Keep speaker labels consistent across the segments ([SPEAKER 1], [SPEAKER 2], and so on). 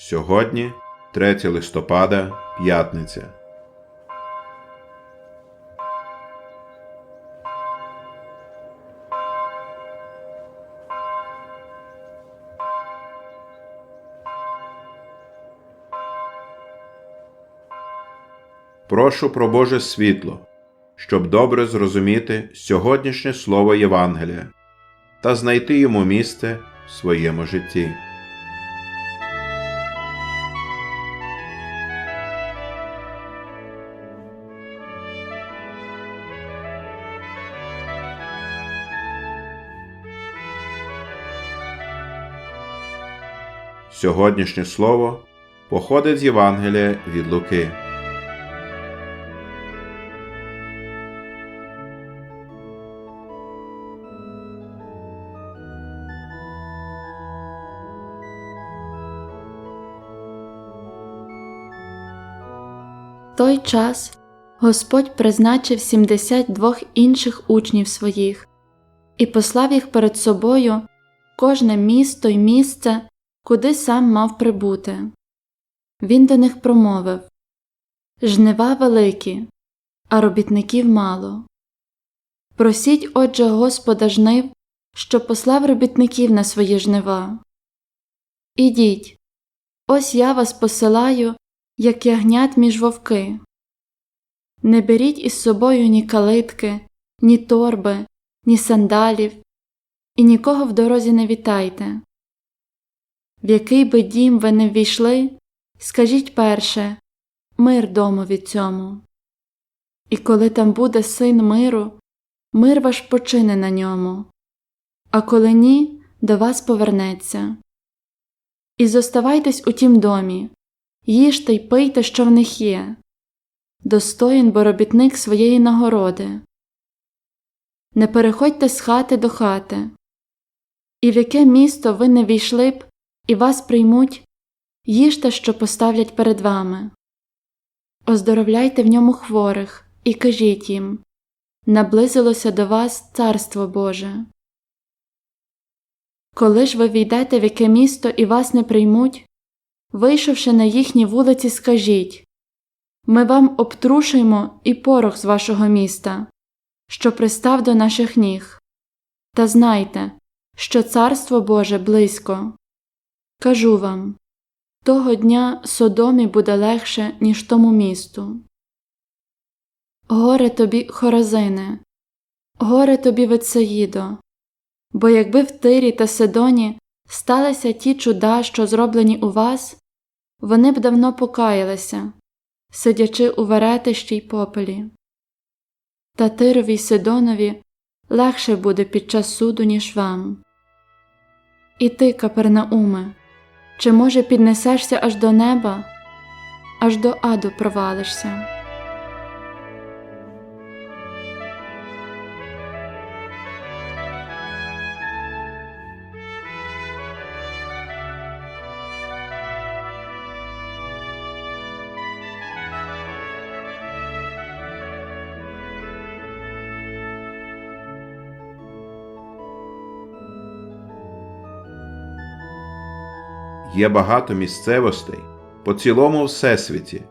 [SPEAKER 1] Сьогодні 3 листопада, п'ятниця. Прошу про Боже світло, щоб добре зрозуміти сьогоднішнє слово Євангелія та знайти йому місце в своєму житті. Сьогоднішнє слово походить з Євангелія від Луки.
[SPEAKER 2] той час Господь призначив 72 інших учнів своїх і послав їх перед собою кожне місто й місце, куди сам мав прибути. Він до них промовив Жнива великі, а робітників мало. Просіть, отже, Господа жнив, що послав робітників на свої жнива. Ідіть, ось я вас посилаю як ягнят між вовки. Не беріть із собою ні калитки, ні торби, ні сандалів, і нікого в дорозі не вітайте. В який би дім ви не ввійшли, скажіть перше мир дому від цьому. І коли там буде син миру, мир ваш почине на ньому, а коли ні, до вас повернеться. І зоставайтесь у тім домі, їжте й пийте, що в них є, достоїн бо робітник своєї нагороди. Не переходьте з хати до хати, і в яке місто ви не війшли б і вас приймуть, їжте, що поставлять перед вами. Оздоровляйте в ньому хворих і кажіть їм наблизилося до вас Царство Боже. Коли ж ви війдете в яке місто і вас не приймуть, Вийшовши на їхні вулиці, скажіть ми вам обтрушуємо і порох з вашого міста, що пристав до наших ніг, та знайте, що Царство Боже близько. Кажу вам того дня Содомі буде легше, ніж тому місту. Горе тобі, Хоразине, горе тобі Вецеїдо, бо якби в Тирі та Сидоні сталися ті чуда, що зроблені у вас, вони б давно покаялися, сидячи у веретищі й попелі. Та Тирові й Сидонові легше буде під час суду, ніж вам. І ти, Капернауме, чи, може, піднесешся аж до неба, аж до аду провалишся.
[SPEAKER 1] Є багато місцевостей по цілому всесвіті,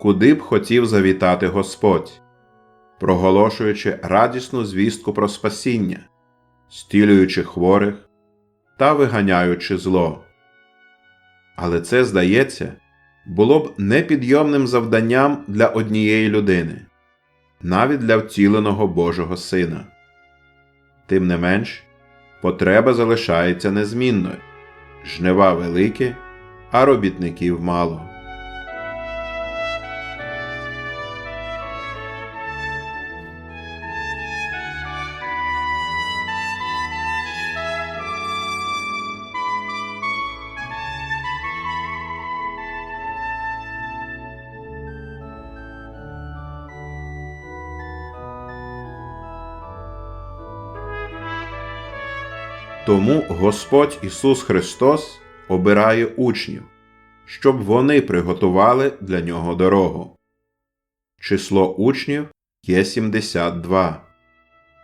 [SPEAKER 1] куди б хотів завітати Господь, проголошуючи радісну звістку про спасіння, стілюючи хворих та виганяючи зло. Але це, здається, було б непідйомним завданням для однієї людини, навіть для втіленого Божого Сина. Тим не менш, потреба залишається незмінною жнива великі, а робітників мало. Тому Господь Ісус Христос обирає учнів, щоб вони приготували для нього дорогу. Число учнів є 72.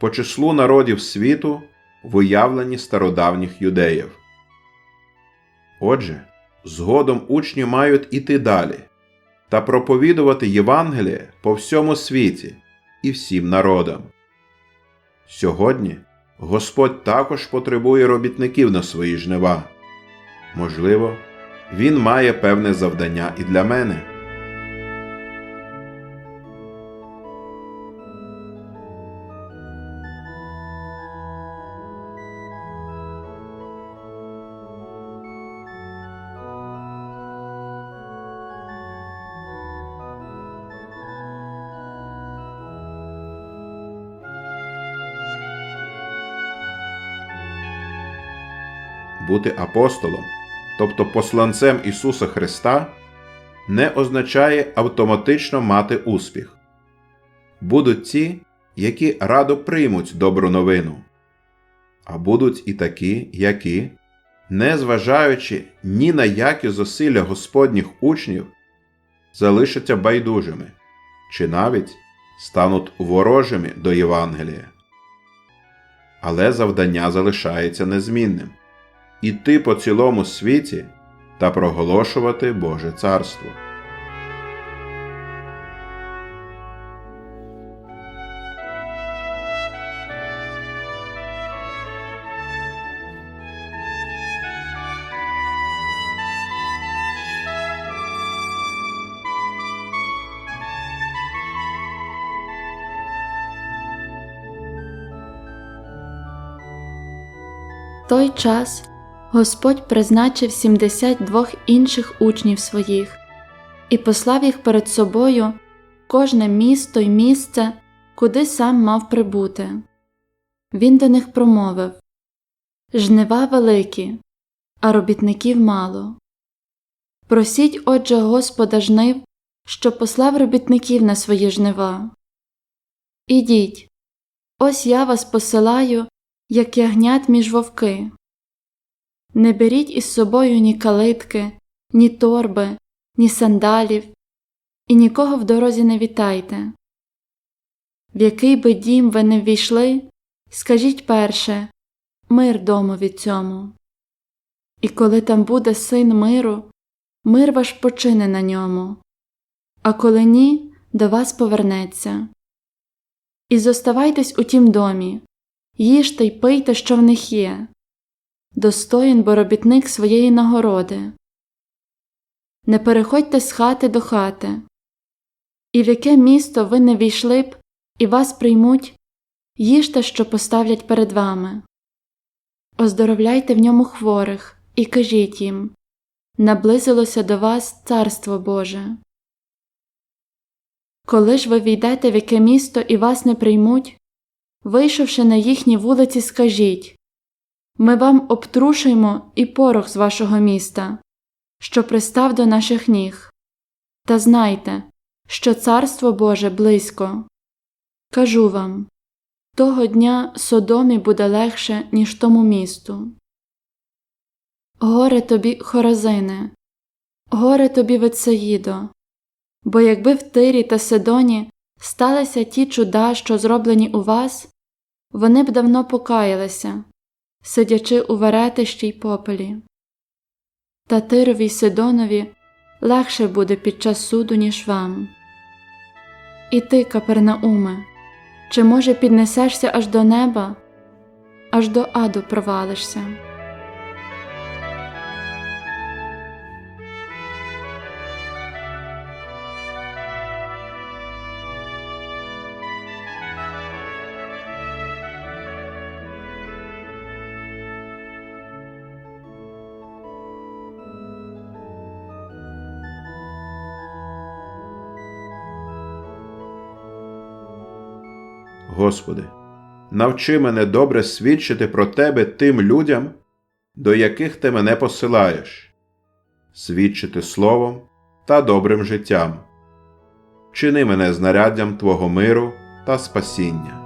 [SPEAKER 1] По числу народів світу виявлені стародавніх юдеїв. Отже, Згодом учні мають іти далі та проповідувати Євангеліє по всьому світі і всім народам. Сьогодні Господь також потребує робітників на свої жнива. Можливо, Він має певне завдання і для мене. Бути апостолом, тобто посланцем Ісуса Христа, не означає автоматично мати успіх. Будуть ті, які радо приймуть добру новину, а будуть і такі, які, не зважаючи ні на які зусилля Господніх учнів, залишаться байдужими чи навіть стануть ворожими до Євангелія. Але завдання залишається незмінним іти по цілому світі та проголошувати Боже Царство.
[SPEAKER 2] той час Господь призначив 72 інших учнів своїх і послав їх перед собою кожне місто й місце, куди сам мав прибути. Він до них промовив Жнива великі, а робітників мало. Просіть, отже, Господа жнив, що послав робітників на свої жнива. Ідіть, ось я вас посилаю як ягнят між вовки. Не беріть із собою ні калитки, ні торби, ні сандалів, і нікого в дорозі не вітайте. В який би дім ви не ввійшли, скажіть перше мир дому від цьому. І коли там буде син миру, мир ваш почине на ньому, а коли ні, до вас повернеться. І зоставайтесь у тім домі, їжте й пийте, що в них є, достоїн бо робітник своєї нагороди. Не переходьте з хати до хати, і в яке місто ви не війшли б і вас приймуть, їжте, що поставлять перед вами. Оздоровляйте в ньому хворих і кажіть їм наблизилося до вас Царство Боже. Коли ж ви війдете в яке місто і вас не приймуть, Вийшовши на їхні вулиці, скажіть Ми вам обтрушуємо і порох з вашого міста, що пристав до наших ніг. Та знайте, що Царство Боже близько. Кажу вам того дня Содомі буде легше, ніж тому місту. Горе тобі, Хоразине, горе тобі Вецеїдо, бо якби в Тирі та Сидоні сталися ті чуда, що зроблені у вас, вони б давно покаялися, сидячи у веретищі й попелі. Та Тирові й Сидонові легше буде під час суду, ніж вам. І ти, Капернауме, чи, може, піднесешся аж до неба, аж до аду провалишся.
[SPEAKER 1] Господи, навчи мене добре свідчити про Тебе тим людям, до яких Ти мене посилаєш, свідчити словом та добрим життям. Чини мене знаряддям Твого миру та спасіння.